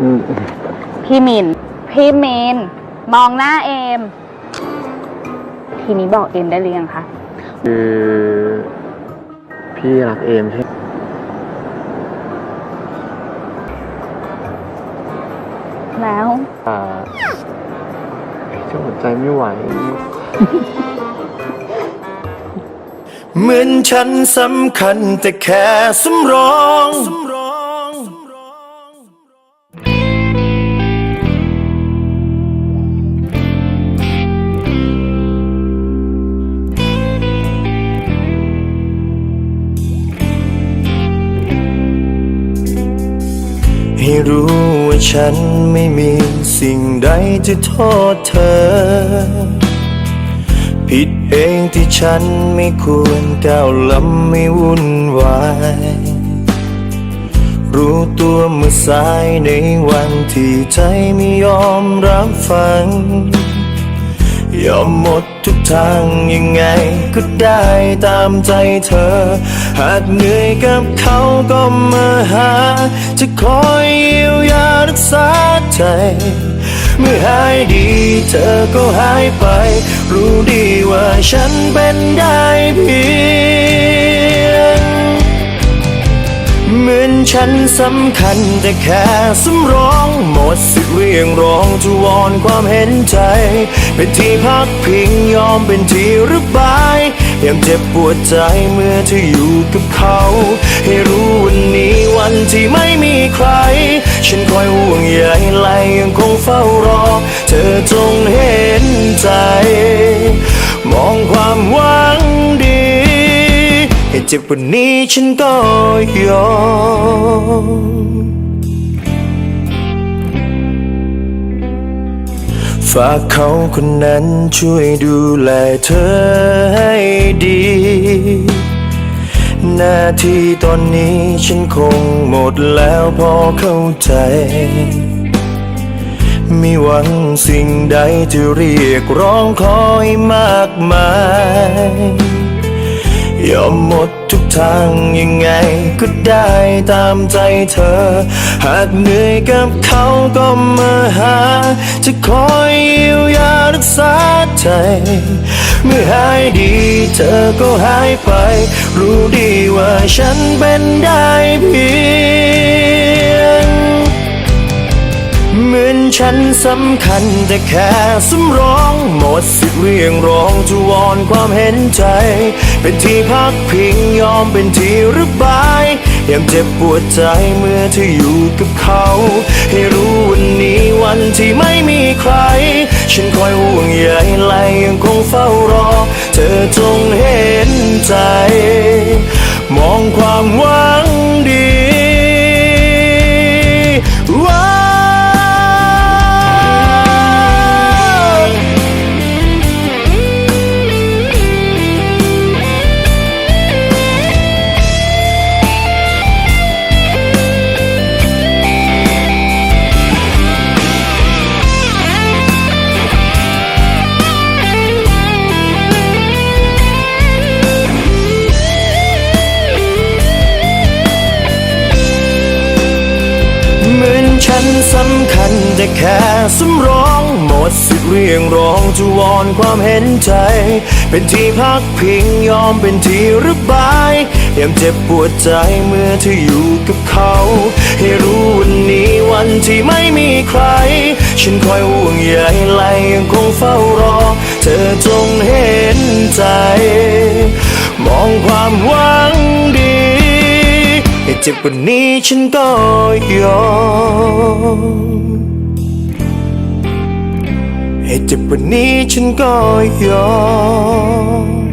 อืมพี่มิน พี่มิน มองหน้าเอม ทีนี้บอกเอมได้หรือยังคะ คือพี่รักเอมใช่แล้วป่าจะอดใจไม่ไหว เหมือนฉันสำคัญแต่แค่สำรอง ให้รู้ว่าฉันไม่มีสิ่งใดจะโทษเธอ ผิดเองที่ฉันไม่ควรก้าวล้ำไม่วุ่นวาย รู้ตัวเมื่อสายในวันที่ใจไม่ยอมรับฟัง ยอมหมดทุกทางยังไง ก็ได้ตามใจเธอ หากเหนื่อยกับเขาก็มาหา จะคอยเยียวยารักษาใจ เมื่อหายดีเธอก็หายไป รู้ดีว่าฉันเป็นได้ ฉันสำคัญแต่แค่สำรองหมดสิทธิ์เรียงร้องจะวอนความเห็นใจ เป็นที่พักพิงยอมเป็นที่ระบายยังเจ็บปวดใจเมื่อเธออยู่กับเขา ให้รู้วันนี้วันที่ไม่มีใคร ฉันคอยห่วงใยและยังคงเฝ้ารอ เธอจงเห็นใจ มองความหวังดีให้เจ็บวันนี้ฉันก็ยอม ฝากเขาคนนั้นช่วยดูแลเธอให้ดี หน้าที่ตอนนี้ฉันคงหมดแล้วพอเข้าใจม่หวังสิ่งใดจะเรียกร้องขอให้มากมาย ยอมหมดทุกทางยังไงก็ได้ตามใจเธอ หากเหนื่อยกับเขาก็มาหา จะคอยเยียวยารักษาใจเมื่อหายดีเธอก็หายไป รู้ดีว่าฉันเป็นได้เพียง เหมือนฉันสำคัญแต่แค่สำรองหมดสิทธิ์เรียงร้องจะวอนความเห็นใจ เป็นที่พักพิงยอมเป็นที่ระบายยังเจ็บปวดใจเมื่อเธออยู่กับเขา ให้รู้วันนี้วันที่ไม่มีใคร ฉันคอยห่วงใยและยังคงเฝ้ารอ เธอจงเห็นใจ มองความหวังดี ฉันสำคัญแต่แค่สำรองหมดสิทธิ์เรียงร้องจะวอนความเห็นใจ เป็นที่พักพิงยอมเป็นที่ระบายยังเจ็บปวดใจเมื่อเธออยู่กับเขา ให้รู้วันนี้วันที่ไม่มีใคร ฉันคอยห่วงใยแลยังคงเฝ้ารอ เธอจงเห็นใจ มองความหวังดี จ็บกว่านี้ฉันก็ยอมให้เจ็บกว่านี้ฉันก็ยอม